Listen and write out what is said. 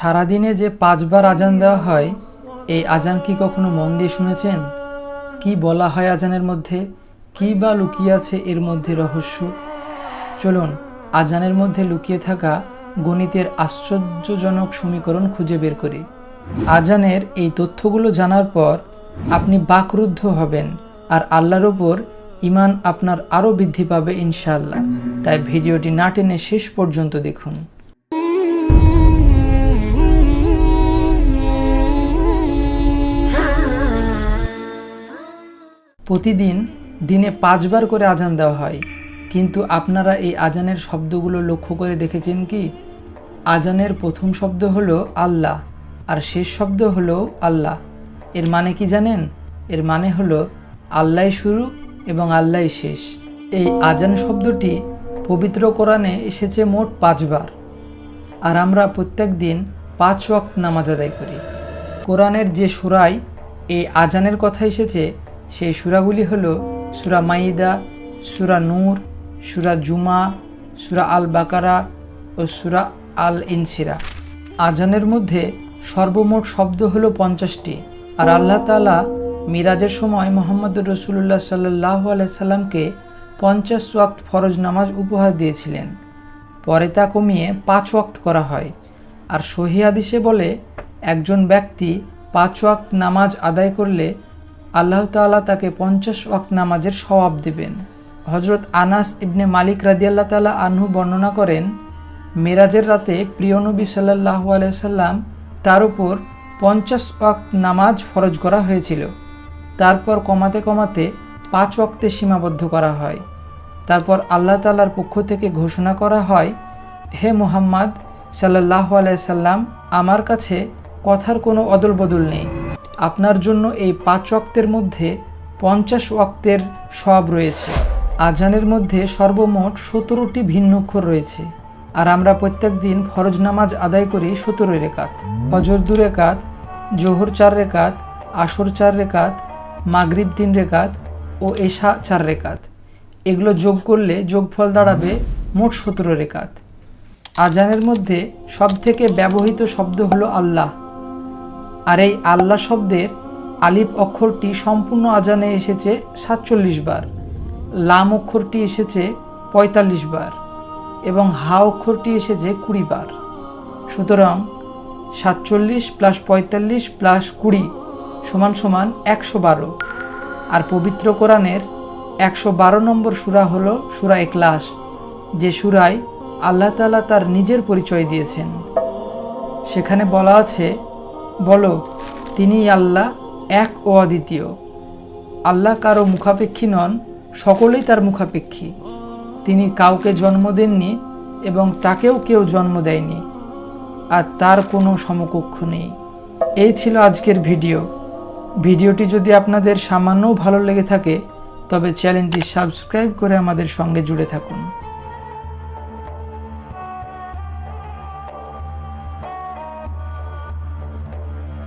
সারাদিনে যে পাঁচবার আজান দেওয়া হয়, এই আজান কি কখনো মন দিয়ে শুনেছেন? কি বলা হয় আজানের মধ্যে? কি বা লুকিয়ে আছে এর মধ্যে রহস্য? চলুন, আজানের মধ্যে লুকিয়ে থাকা গণিতের আশ্চর্যজনক সমীকরণ খুঁজে বের করি। আজানের এই তথ্যগুলো জানার পর আপনি বাকরুদ্ধ হবেন আর আল্লাহর ওপর ইমান আপনার আরও বৃদ্ধি পাবে ইনশাল্লাহ তাই ভিডিওটি না টেনে শেষ পর্যন্ত দেখুন। প্রতিদিন দিনে পাঁচবার করে আজান দেওয়া হয়। কিন্তু আপনারা এই আজানের শব্দগুলো লক্ষ্য করে দেখেছেন কি? আজানের প্রথম শব্দ হলো আল্লাহ আর শেষ শব্দ হলো আল্লাহ। এর মানে কি জানেন? এর মানে হলো আল্লাহ শুরু এবং আল্লাহ শেষ। এই আজান শব্দটি পবিত্র কোরআনে এসেছে মোট পাঁচবার। আর আমরা প্রত্যেক দিন পাঁচ ওয়াক্ত নামাজ আদায় করি। কোরআনের যে সুরায় এই আজানের কথা এসেছে সেই সুরাগুলি হল সুরা মাইদা, সুরা নূর, সুরা জুমা, সুরা আল বাকারা ও সুরা আল ইনসিরা আজানের মধ্যে সর্বমোট শব্দ হলো পঞ্চাশটি। আর আল্লাহ তালা মিরাজের সময় মোহাম্মদ রসুল্লাহ সাল্লাহ আলাইসাল্লামকে পঞ্চাশ ওয়াক্ত ফরজ নামাজ উপহার দিয়েছিলেন। পরে তা কমিয়ে পাঁচ ওয়াক্ত করা হয়। আর সহি হাদিসে বলে, একজন ব্যক্তি পাঁচ ওয়াক্ত নামাজ আদায় করলে আল্লাহ তাআলা তাকে পঞ্চাশ ওয়াক্ত নামাজের সওয়াব দেবেন। হজরত আনাস ইবনে মালিক রাদিয়াল্লাহ তাআলা আনহু বর্ণনা করেন, মেরাজের রাতে প্রিয় নবী সাল্লাহ আলাইসাল্লাম তার উপর পঞ্চাশ ওয়াক্ত নামাজ ফরজ করা হয়েছিল। তারপর কমাতে কমাতে পাঁচ ওয়াক্তে সীমাবদ্ধ করা হয়। তারপর আল্লাহ তালার পক্ষ থেকে ঘোষণা করা হয়, হে মুহাম্মদ সাল্লাহ আলাইসাল্লাম আমার কাছে কথার কোনো অদল বদল নেই। আপনার জন্য এই পাঁচ ওয়াক্তের মধ্যে পঞ্চাশ ওয়াক্তের সব রয়েছে। আজানের মধ্যে সর্বমোট সতেরোটি ভিন্নক্ষর রয়েছে। আর আমরা প্রত্যেক দিন ফরজ নামাজ আদায় করি সতেরো রেকাত ফজর দু রেকাত জোহর চার রেকাত আসর চার রেকাত মাগরিব তিন রেকাত ও এশা চার রেকাত এগুলো যোগ করলে যোগফল দাঁড়াবে মোট সতেরো রেকাত আজানের মধ্যে সবথেকে ব্যবহৃত শব্দ হলো আল্লাহ। আর এই আল্লাহ শব্দের আলিফ অক্ষরটি সম্পূর্ণ আজানে এসেছে সাতচল্লিশ বার, লাম অক্ষরটি এসেছে পঁয়তাল্লিশ বার এবং হা অক্ষরটি এসেছে কুড়ি বার। সুতরাং সাতচল্লিশ প্লাস পঁয়তাল্লিশ প্লাস কুড়ি সমান সমান একশো বারো। আর পবিত্র কোরআনের একশো বারো নম্বর সুরা হল সুরা এক্লাস যে সুরায় আল্লাহ তালা তার নিজের পরিচয় দিয়েছেন। সেখানে বলা আছে বলো তিনি আল্লাহ, এক ও অদ্বিতীয়। আল্লাহ কারও মুখাপেক্ষী নন, সকলেই তার মুখাপেক্ষী। তিনি কাউকে জন্ম দেননি এবং তাকেও কেউ জন্ম দেয়নি, আর তার কোনো সমকক্ষ নেই। এই ছিল আজকের ভিডিও। ভিডিওটি যদি আপনাদের সামান্যও ভালো লেগে থাকে, তবে চ্যানেলটি সাবস্ক্রাইব করে আমাদের সঙ্গে জুড়ে থাকুন।